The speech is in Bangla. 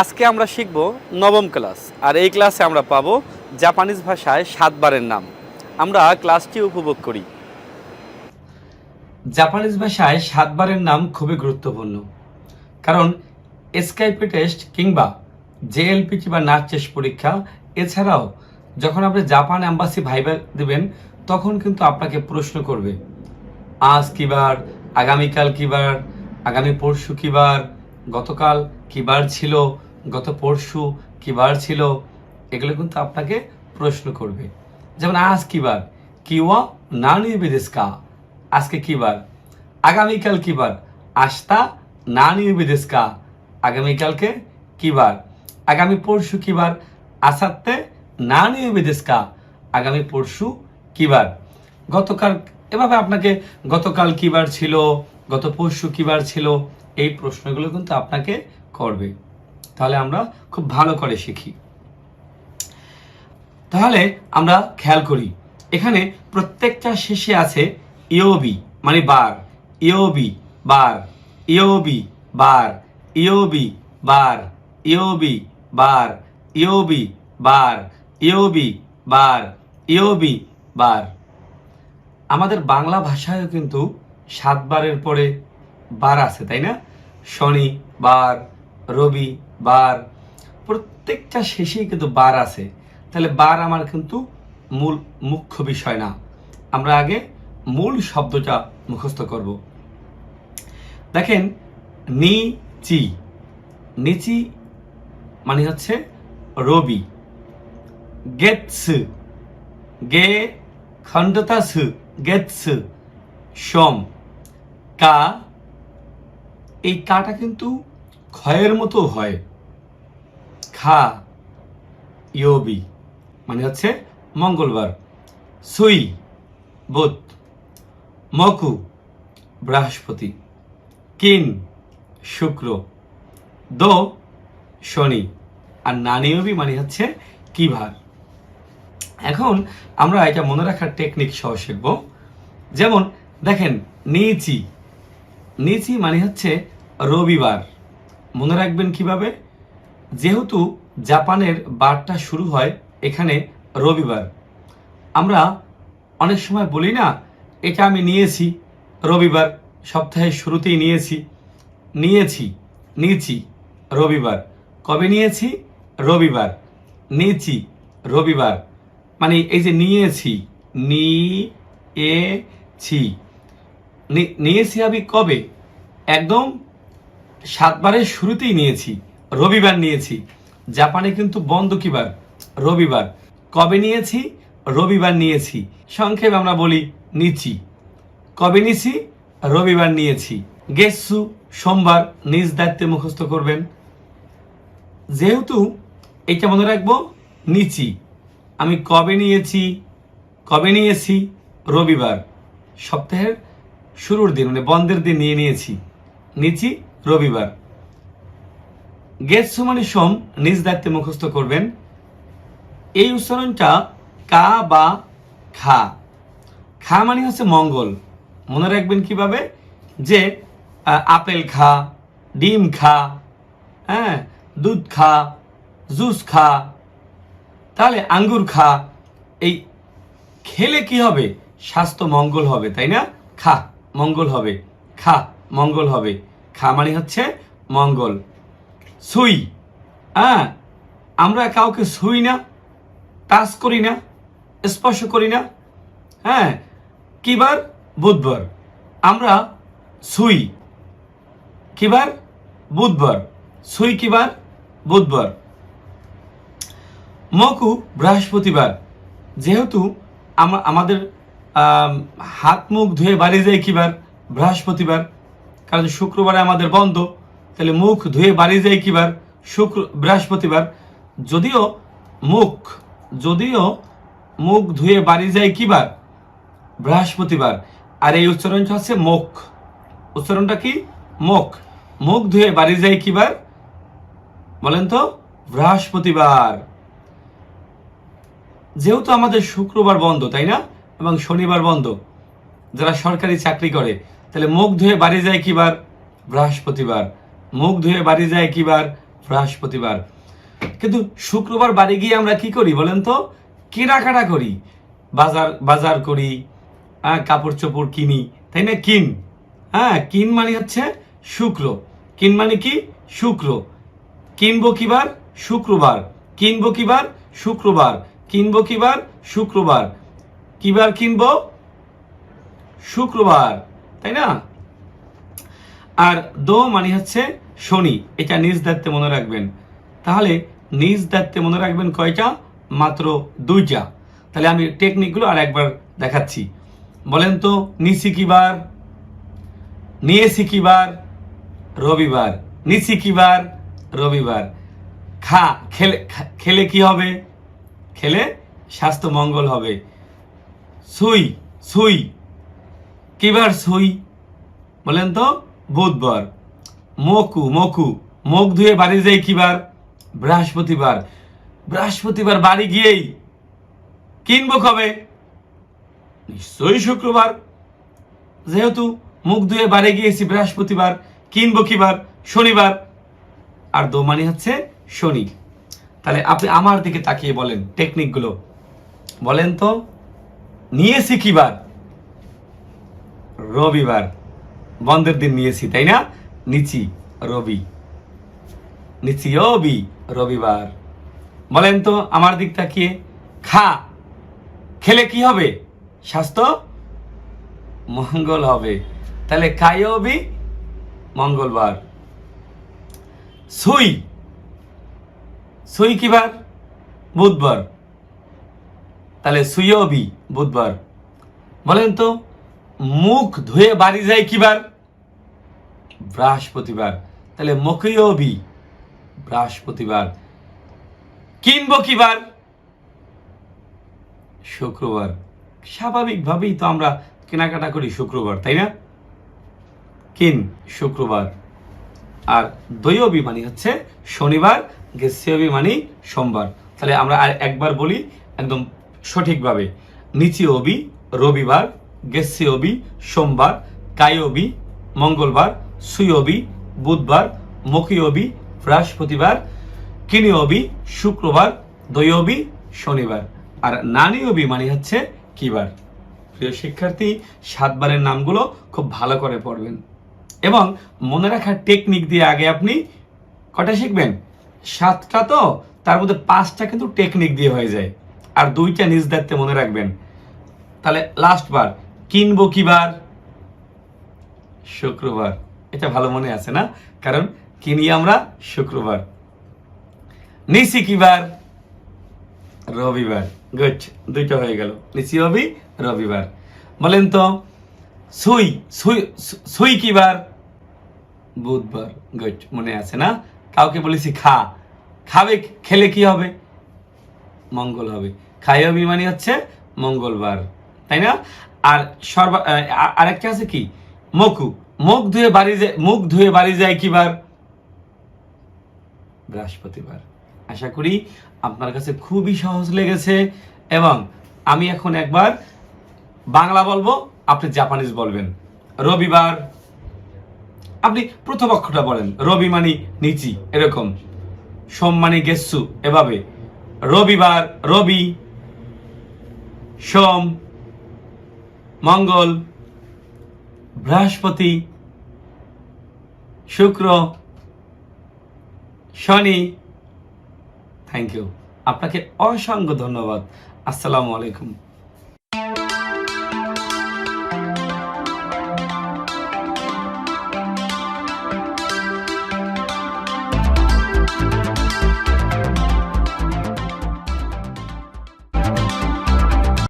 আজকে আমরা শিখব নবম ক্লাস, আর এই ক্লাসে আমরা পাবো জাপানিজ ভাষায় সাতবারের নাম। আমরা ক্লাসটি উপভোগ করি। জাপানিজ ভাষায় সাতবারের নাম খুবই গুরুত্বপূর্ণ, কারণ এসকাইপি টেস্ট কিংবা জেএলপিটি বা নাচ টেস্ট পরীক্ষা, এছাড়াও যখন আপনি জাপান অ্যাম্বাসি ভাইবা দেবেন, তখন কিন্তু আপনাকে প্রশ্ন করবে, আজ কিবার, আগামীকাল কিবার, আগামী পরশু কিবার, গতকাল কিবার ছিল, গত পরশু কিবার ছিল, এগুলো কিন্তু আপনাকে প্রশ্ন করবে। যেমন, আজ কিবার? কিওয়া না নিয়ে বিদেশকা আজকে কিবার? আগামীকাল কিবার? আস্তা না নিয়ে বিদেশকা আগামীকালকে কিবার? আগামী পরশু কিবার? আসাতে না নিয়ে বিদেশকা আগামী পরশু কিবার? গতকাল, এভাবে আপনাকে গতকাল কিবার ছিল, গত পরশু কিবার ছিল, এই প্রশ্নগুলো কিন্তু আপনাকে করবে, তাহলে আমরা খুব ভালো করে শিখি। তাহলে আমরা খেয়াল করি, এখানে প্রত্যেকটা শেষে আছে ইওবি মানে বার ইওবি বার ইওবি বার ইওবি বার ইওবি বার ইওবি বার ইওবি বার ইওবি বার। আমাদের বাংলা ভাষায়ও কিন্তু সাতবারের পরে বার আছে, তাই না? শনি, বার রবি, বার, প্রত্যেকটা শেষেই কিন্তু বার আছে। তাহলে বার আমার কিন্তু মূল মুখ্য বিষয় না। আমরা আগে মূল শব্দটা মুখস্থ করব। দেখেন, নিচি। নিচি মানে হচ্ছে রবি। গেটস গে, খণ্ডতাস। গেটস সোম। কা। এই কাটা কিন্তু ক্ষয়ের মতো হয়। খা, ইয়োবি মানে হচ্ছে মঙ্গলবার। সুই, বুধ। মকু, বৃহস্পতি। কিন, শুক্র। দো, শনি। আর নানিয়বি মানে হচ্ছে কিভার। এখন আমরা এটা মনে রাখার টেকনিক সহ শিখব। যেমন, দেখেন, নিচি। নিচি মানে হচ্ছে রবিবার। মনে রাখবেন কীভাবে? যেহেতু জাপানের বারটা শুরু হয় এখানে রবিবার। আমরা অনেক সময় বলি না, এটা আমি নিয়েছি, রবিবার, সপ্তাহের শুরুতেই নিয়েছি। নিয়েছি নিয়েছি, রবিবার। কবে নিয়েছি? রবিবার। নিয়েছি, রবিবার। মানে এই যে নিয়েছি নি এ ছি নিয়েছি আমি কবে? একদম সাতবারের শুরুতেই নিয়েছি, রবিবার নিয়েছি। জাপানে কিন্তু বন্ধ কিবার, রবিবার। কবে নিয়েছি? রবিবার নিয়েছি। সংক্ষেপে আমরা বলি, নিচি। কবে নিছি রবিবার নিয়েছি। গেসু, সোমবার নিজ দায়িত্বে মুখস্থ করবেন। যেহেতু এটা মনে রাখব, নিচি। আমি কবে নিয়েছি? কবে নিয়েছি? রবিবার। সপ্তাহের শুরুর দিন মানে বন্ধের দিন নিয়ে নিয়েছি। নিচি রবিবার। গেটসু মানে সোম নিজ দায়িত্বে মুখস্থ করবেন। এই উচ্চারণটা কা বা খা। খা মানে হচ্ছে মঙ্গল। মনে রাখবেন কীভাবে? যে আপেল খা, ডিম খা হ্যাঁ দুধ খা, জুস খা, তাহলে আঙ্গুর খা। এই খেলে কি হবে? স্বাস্থ্য মঙ্গল হবে, তাই না? খা, মঙ্গল হবে। খা, মঙ্গল হবে। খা মানে হচ্ছে মঙ্গল। সুই হ্যাঁ? আমরা কাউকে সুই না টাচ করি না স্পর্শ করি না হ্যাঁ? কিবার? বুধবার। আমরা সুই কিবার? বুধবার। সুই কিবার? বুধবার। মকু বৃহস্পতিবার। যেহেতু আমা- আমাদের আম, হাত মুখ ধুয়ে বাড়ি যাই কিবার? বৃহস্পতিবার। কারণ শুক্রবারে আমাদের বন্ধ, তাহলে মুখ ধুয়ে বাড়ি যাই কিবার? শুক্র, বৃহস্পতিবার। যদিও মুখ যদিও মুখ ধুয়ে বাড়ি যায় কিবার? বৃহস্পতিবার। আর এই উচ্চারণটা হচ্ছে মুখ। উচ্চারণটা কি? মুখ। মুখ ধুয়ে বাড়ি যায় কিবার? বলেন তো, বৃহস্পতিবার। যেহেতু আমাদের শুক্রবার বন্ধ, তাই না? এবং শনিবার বন্ধ। যারা সরকারি চাকরি করে তাহলে মুখ ধুয়ে বাড়ি যায় কিবার? বৃহস্পতিবার। মুখ ধুয়ে বাড়ি যায় কিবার? বৃহস্পতিবার। কিন্তু শুক্রবার বাড়ি গিয়ে আমরা কি করি বলেন তো? কেনাকাটা করি। বাজার বাজার করি হ্যাঁ কাপড় চোপড় কিনি, তাই না? কিন। হ্যাঁ কিন মানে হচ্ছে শুক্র। কিন মানে কি? শুক্র। কিনবো কিবার? শুক্রবার। কিনবো কিবার? শুক্রবার। কিনবো কিবার? শুক্রবার। কিবার কিনবো? শুক্রবার। তাই না? আর দো মানে হচ্ছে শনি, এটা নিজ দায়িত্বে মনে রাখবেন। তাহলে নিজ দায়িত্বে মনে রাখবেন কয়টা? মাত্র দুইটা। তাহলে আমি টেকনিকগুলো আর একবার দেখাচ্ছি। বলেন তো নিশি কিবার নিয়েছি কিবার রবিবার। নিশি কিবার রবিবার। খা, খেলে খেলে কি হবে? খেলে স্বাস্থ্য মঙ্গল হবে। সুই সুই। কিবার সই বলেন তো, বুধবার। মকু মকু মুখ ধুয়ে বাড়ি যাই কিবার? বৃহস্পতিবার। বৃহস্পতিবার বাড়ি গিয়েই কিনবো কবে? নিশ্চয়ই শুক্রবার। যেহেতু মুখ ধুয়ে বাড়ি গিয়েছি বৃহস্পতিবার, কিনবো কিবার? শনিবার। আর দোমানি হচ্ছে শনি। তাহলে আপনি আমার দিকে তাকিয়ে বলেন টেকনিকগুলো। বলেন তো, নিয়েছি কিবার? রবিবার। বন্ধের দিন নিয়েছি, তাই না? নিচি, রবি। নিচি, রবি, রবিবার। বলেন তো, আমার দিক তাকিয়ে খা। খেলে কি হবে? স্বাস্থ্য? মঙ্গল হবে। তাহলে কায়বি মঙ্গলবার। সুই। সুই কি বার বুধবার। তাহলে সুইয়বি বুধবার। বলেন তো মুখ ধুয়ে বাড়ি যায় কিবার? বৃহস্পতিবার। তাহলে মুখয়বি বৃহস্পতিবার। কিনবো কিবার? শুক্রবার। স্বাভাবিকভাবেই তো আমরা কেনাকাটা করি শুক্রবার, তাই না? কিন, শুক্রবার। আর দৈবী মানে হচ্ছে শনিবার গেসিয়বী মানে সোমবার। তাহলে আমরা আর একবার বলি একদম সঠিকভাবে। নিচি অবি রবিবার গেসিয়বি সোমবার কায়বি মঙ্গলবার, সুয়বি, বুধবার, মকিয়বি, বৃহস্পতিবার, কিনিয়বি, শুক্রবার দৈবী শনিবার। আর নানিয়বি মানে হচ্ছে কিবার। প্রিয় শিক্ষার্থী, সাতবারের নামগুলো খুব ভালো করে পড়বেন। এবং মনে রাখার টেকনিক দিয়ে আগে আপনি কটা শিখবেন? সাতটা তো, তার মধ্যে পাঁচটা কিন্তু টেকনিক দিয়ে হয়ে যায়। আর দুইটা নিজ দায়িত্বে মনে রাখবেন। তাহলে লাস্ট বার কিনবো কিবার? শুক্রবার। এটা ভালো মনে আছে না? কারণ কিনি আমরা শুক্রবার। নিশি কিবার? রবিবার। গুড দুইটা হয়ে গেল। নিশি রবি, রবিবার। বলেন তো, সুই সুই সুই কিবার? বুধবার। গুড মনে আছে না? কাউকে বলেছি খা। খাবে, খেলে কি হবে? মঙ্গল হবে। খাইয়বি মানে হচ্ছে মঙ্গলবার। তাই না? আর সর্ব আরেকটা আছে কি? মকু মুখ ধুয়ে বাড়ি যায়, মুখ ধুয়ে বাড়ি যায় কিবার? বৃহস্পতিবার। আশা করি আপনার কাছে খুবই সহজ লেগেছে এবং আমি এখন একবার বাংলা বলব, আপনি জাপানিজ বলবেন। রবিবার। আপনি প্রথম অক্ষরটা বলেন। রবি মানি নিচি, এরকম। সোম মানি গেসু, এভাবে। রবিবার, রবি। সোম মঙ্গল বৃহস্পতি শুক্র শনি। থ্যাংক ইউ আপনাকে অসংখ্য ধন্যবাদ। আসসালামু আলাইকুম।